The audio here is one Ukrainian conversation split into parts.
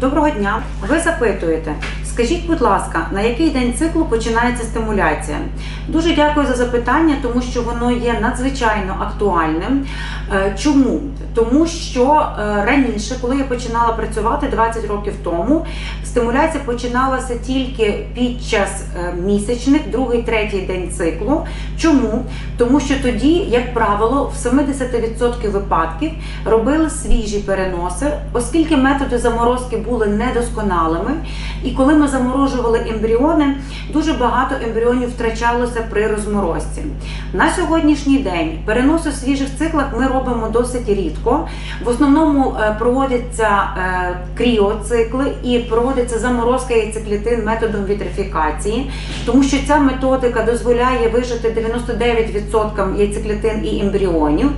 Доброго дня. Ви запитуєте, скажіть, будь ласка, на який день циклу починається стимуляція? Дуже дякую за запитання, тому що воно є надзвичайно актуальним. Е, Чому? Тому що е, раніше, коли я починала працювати 20 років тому, стимуляція починалася тільки під час е, місячних, другий, третій день циклу. Чому? Тому що тоді, як правило, в 70% випадків робили свіжі переноси, оскільки методи заморозки були недосконалими. І коли ми заморожували ембріони, дуже багато ембріонів втрачалося при розморозці. На сьогоднішній день перенос у свіжих циклах ми робимо досить рідко. В основному е, проводяться е, кріоцикли і проводиться заморозка яйцеклітин методом вітрифікації, тому що ця методика дозволяє вижити 99% яйцеклітин і ембріонів.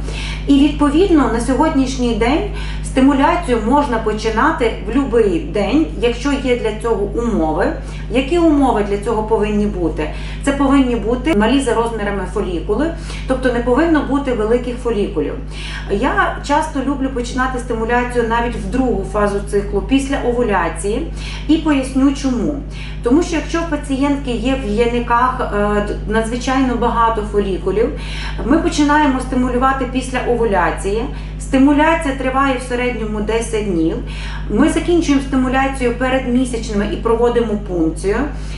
І відповідно на сьогоднішній день стимуляцію можна починати в будь-який день, якщо є для цього умови. Які умови для цього повинні бути? Це повинні бути малі за розмірами фолікули, тобто не повинно бути великих фолікулів. Я часто люблю починати стимуляцію навіть в другу фазу циклу після овуляції і поясню чому. Тому що якщо в пацієнтки є в яйниках е, надзвичайно багато фолікулів, ми починаємо стимулювати після овуляції. Стимуляція триває в середньому 10 днів. Ми закінчуємо стимуляцію перед місячними і проводимо пункцію.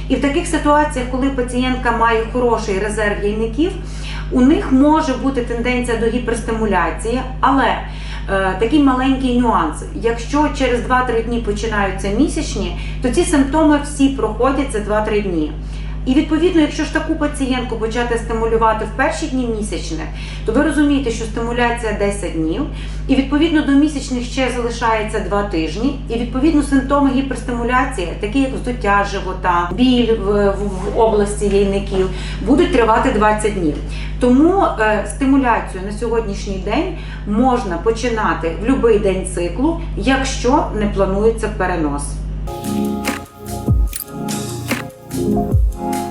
І в таких ситуаціях, коли пацієнтка має хороший резерв яйників, у них може бути тенденція до гіперстимуляції, але е, такий маленький нюанс. Якщо через 2-3 дні починаються місячні, то ці симптоми всі проходять за 2-3 дні. І відповідно, якщо ж таку пацієнтку почати стимулювати в перші дні місячних, то ви розумієте, що стимуляція 10 днів, і відповідно до місячних ще залишається 2 тижні. І відповідно симптоми гіперстимуляції, такі як вздуття живота, біль в, в, в області яйників, будуть тривати 20 днів. Тому е, стимуляцію на сьогоднішній день можна починати в будь-який день циклу, якщо не планується перенос. Música